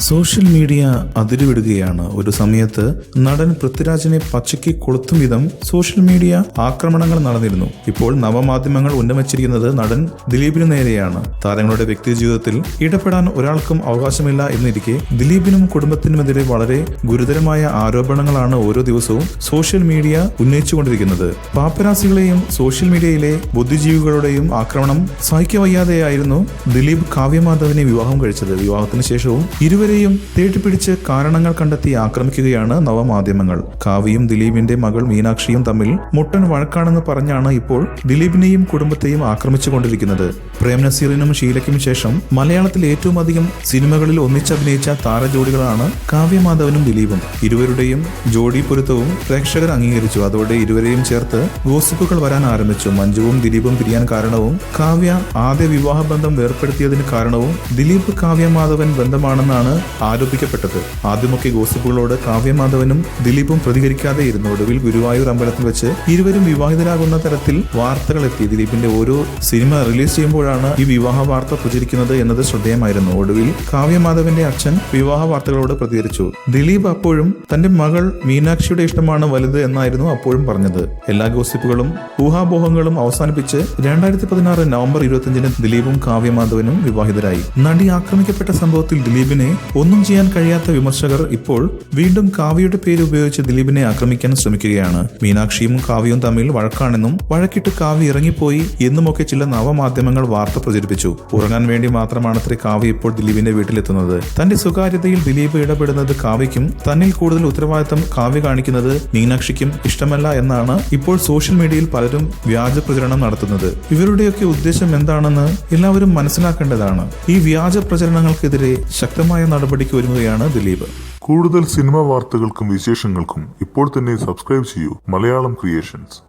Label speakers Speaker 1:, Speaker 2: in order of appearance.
Speaker 1: Social media അതിരുവിടുകയാണ്. ഒരു സമയത്ത് നടൻ പൃഥ്വിരാജിനെ പച്ചയ്ക്ക് കൊളുത്തും വിധം സോഷ്യൽ മീഡിയ ആക്രമണങ്ങൾ നടന്നിരുന്നു. ഇപ്പോൾ നവമാധ്യമങ്ങൾ ഉന്നമിച്ചിരിക്കുന്നത് നടൻ ദിലീപിന് നേരെയാണ്. താരങ്ങളുടെ വ്യക്തി ജീവിതത്തിൽ ഇടപെടാൻ ഒരാൾക്കും അവകാശമില്ല എന്നിരിക്കെ ദിലീപിനും കുടുംബത്തിനുമെതിരെ വളരെ ഗുരുതരമായ ആരോപണങ്ങളാണ് ഓരോ ദിവസവും സോഷ്യൽ മീഡിയ ഉന്നയിച്ചുകൊണ്ടിരിക്കുന്നത്. പാപ്പരാസികളെയും സോഷ്യൽ മീഡിയയിലെ ബുദ്ധിജീവികളുടെയും ആക്രമണം സഹിക്കവയ്യാതെയായിരുന്നു ദിലീപ് കാവ്യമാധവനെ വിവാഹം കഴിച്ചത്. വിവാഹത്തിന് ശേഷവും ഇരുവരെയും തേടിപ്പിടിച്ച് കാരണങ്ങൾ കണ്ടെത്തി ആക്രമിക്കുകയാണ് നവമാധ്യമങ്ങൾ. കാവ്യയും ദിലീപിന്റെ മകൾ മീനാക്ഷിയും തമ്മിൽ മുട്ടൻ വഴക്കാണെന്ന് പറഞ്ഞാണ് ഇപ്പോൾ ദിലീപിനെയും കുടുംബത്തെയും ആക്രമിച്ചുകൊണ്ടിരിക്കുന്നത്. പ്രേം നസീറിനും ഷീലയ്ക്കും ശേഷം മലയാളത്തിൽ ഏറ്റവും അധികം സിനിമകളിൽ ഒന്നിച്ചഭിനയിച്ച താരജോഡികളാണ് കാവ്യമാധവനും ദിലീപും. ഇരുവരുടെയും ജോഡി പൊരുത്തവും പ്രേക്ഷകർ അംഗീകരിച്ചു. അതോടെ ഇരുവരെയും ചേർത്ത് ഗോസിപ്പുകൾ വരാൻ ആരംഭിച്ചു. മഞ്ജുവും ദിലീപും പിരിയാൻ കാരണവും കാവ്യ ആദ്യ വിവാഹ ബന്ധം വേർപ്പെടുത്തിയതിന് കാരണവും ദിലീപ് കാവ്യമാധവൻ ബന്ധമാണെന്നാണ് ആരോപിക്കപ്പെട്ടത്. ആദ്യമൊക്കെ ഗോസിപ്പുകളോട് കാവ്യമാധവനും ദിലീപും പ്രതികരിക്കാതെ ഇരുന്നു ഒടുവിൽ ഗുരുവായൂർ അമ്പലത്തിൽ വെച്ച് ഇരുവരും വിവാഹിതരാകുന്ന തരത്തിൽ വാർത്തകൾ എത്തി ദിലീപിന്റെ ഓരോ സിനിമ റിലീസ് ചെയ്യുമ്പോഴാണ് ഈ വിവാഹ വാർത്ത പ്രചരിക്കുന്നത് എന്നത് ശ്രദ്ധേയമായിരുന്നു. ഒടുവിൽ കാവ്യമാധവന്റെ അച്ഛൻ വിവാഹ വാർത്തകളോട് പ്രതികരിച്ചു. ദിലീപ് അപ്പോഴും തന്റെ മകൾ മീനാക്ഷിയുടെ ഇഷ്ടമാണ് വലുത് എന്നായിരുന്നു അപ്പോഴും പറഞ്ഞത്. എല്ലാ ഗോസിപ്പുകളും ഊഹാപോഹങ്ങളും അവസാനിപ്പിച്ച് രണ്ടായിരത്തി പതിനാറ് നവംബർ ഇരുപത്തിയഞ്ചിന് ദിലീപും കാവ്യമാധവനും വിവാഹിതരായി. നടി ആക്രമിക്കപ്പെട്ട സംഭവത്തിൽ ദിലീപിനെ ഒന്നും ചെയ്യാൻ കഴിയാത്ത വിമർശകർ ഇപ്പോൾ വീണ്ടും കാവ്യയുടെ പേര് ഉപയോഗിച്ച് ദിലീപിനെ ആക്രമിക്കാൻ ശ്രമിക്കുകയാണ്. മീനാക്ഷിയും കാവ്യയും തമ്മിൽ വഴക്കാണെന്നും വഴക്കിട്ട് കാവ്യ ഇറങ്ങിപ്പോയി എന്നുമൊക്കെ ചില നവമാധ്യമങ്ങൾ വാർത്ത പ്രചരിപ്പിച്ചു. ഉറങ്ങാൻ വേണ്ടി മാത്രമാണത്രേ കാവ്യ ഇപ്പോൾ ദിലീപിന്റെ വീട്ടിലെത്തുന്നത്. തന്റെ സ്വകാര്യതയിൽ ദിലീപ് ഇടപെടുന്നത് കാവ്യയ്ക്കും തന്നിൽ കൂടുതൽ ഉത്തരവാദിത്തം കാവ്യ കാണിക്കുന്നത് മീനാക്ഷിക്കും ഇഷ്ടമല്ല എന്നാണ് ഇപ്പോൾ സോഷ്യൽ മീഡിയയിൽ പലരും വ്യാജ പ്രചരണം നടത്തുന്നത്. ഇവരുടെയൊക്കെ ഉദ്ദേശം എന്താണെന്ന് എല്ലാവരും മനസ്സിലാക്കേണ്ടതാണ്. ഈ വ്യാജ പ്രചരണങ്ങൾക്കെതിരെ ശക്തമായ നടപടിക്ക് ഒരുങ്ങുകയാണ് ദിലീപ്.
Speaker 2: കൂടുതൽ സിനിമ വാർത്തകൾക്കും വിശേഷങ്ങൾക്കും ഇപ്പോൾ തന്നെ സബ്സ്ക്രൈബ് ചെയ്യൂ മലയാളം ക്രിയേഷൻസ്.